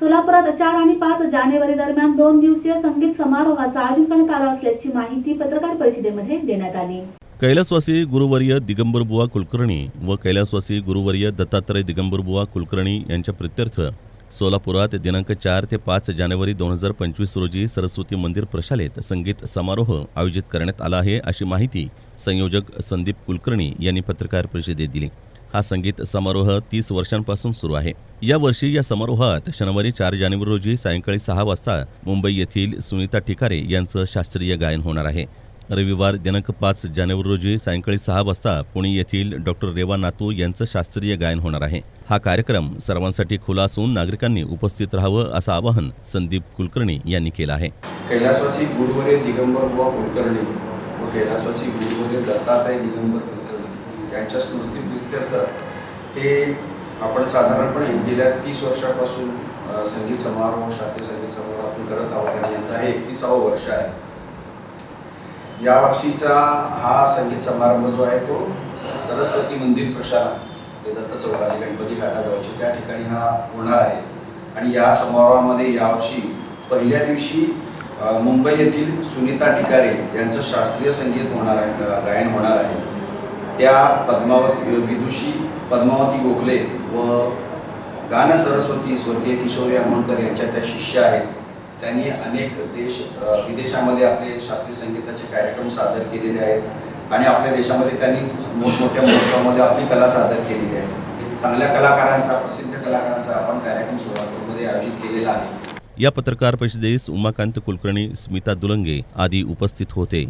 सोलापुरात चार आणि पाच जानेवारी दरम्यान दोन दिवसीय संगीत समारोहाचं आयोजन करण्यात आलं असल्याची माहिती पत्रकार परिषदेमध्ये देण्यात आली. कैलासवासी गुरुवर्य दिगंबरबुवा कुलकर्णी व कैलासवासी गुरुवर्य दत्तात्रय दिगंबरबुवा कुलकर्णी यांच्या प्रित्यर्थ सोलापुरात दिनांक चार ते पाच जानेवारी दोन हजार पंचवीस रोजी सरस्वती मंदिर प्रशालेत संगीत समारोह आयोजित करण्यात आला आहे अशी माहिती संयोजक संदीप कुलकर्णी यांनी पत्रकार परिषदेत दिली. हा संगीत समारोह तीस वर्षांपासून सुरू आहे. यावर्षी या समारोहात शनिवारी चार जानेवारी रोजी सायंकाळी सहा वाजता मुंबई येथील सुनीता ठिकारे यांचं शास्त्रीय गायन होणार आहे. रविवार दिनांक पाच जानेवारी रोजी सायंकाळी सहा वाजता पुणे येथील डॉक्टर रेवा नातू यांचं शास्त्रीय गायन होणार आहे. हा कार्यक्रम सर्वांसाठी खुला असून नागरिकांनी उपस्थित राहावं असं आवाहन संदीप कुलकर्णी यांनी केलं आहे. कैलासवासी गुरुवरे दिगंबर बुवा कुलकर्णी व कैलासवासी गुरुवरे दत्तात्रय दिगंबर कुलकर्णी यांच्या स्मृतीप्रित्यर्थ हे आपण साधारणपणे गेल्या तीस वर्षापासून संगीत समारोह शास्त्रीय संगीत समारोह आपण करत आहोत आणि यंदा हे एकतीसावं वर्ष आहे. या वर्षीचा हा संगीत समारंभ जो आहे तो सरस्वती मंदिर प्रशाला हे दत्त चौकाने गणपती घाटाजवळचे त्या ठिकाणी हा होणार आहे. आणि या समारोहामध्ये यावर्षी पहिल्या दिवशी मुंबई येथील सुनीता टिकारे यांचं शास्त्रीय संगीत होणार आहे गायन होणार आहे. त्या पद्मावती विदुषी पद्मावती गोखले व गान सरस्वती स्वर्गीय किशोरी आमोणकर यांच्या त्या शिष्य आहेत. त्यांनी अनेक देश विदेशामध्ये आपले शास्त्रीय संगीताचे कार्यक्रम सादर केलेले आहेत. आणि आपल्या देशामध्ये त्यांनी मोठमोठ्या महोत्सवामध्ये आपली कला सादर केलेली आहे. चांगल्या कलाकारांचा प्रसिद्ध कलाकारांचा आपण कार्यक्रम सोलापूरमध्ये आयोजित केलेला आहे. या पत्रकार परिषदेस उमाकांत कुलकर्णी स्मिता दुलंगे आदी उपस्थित होते.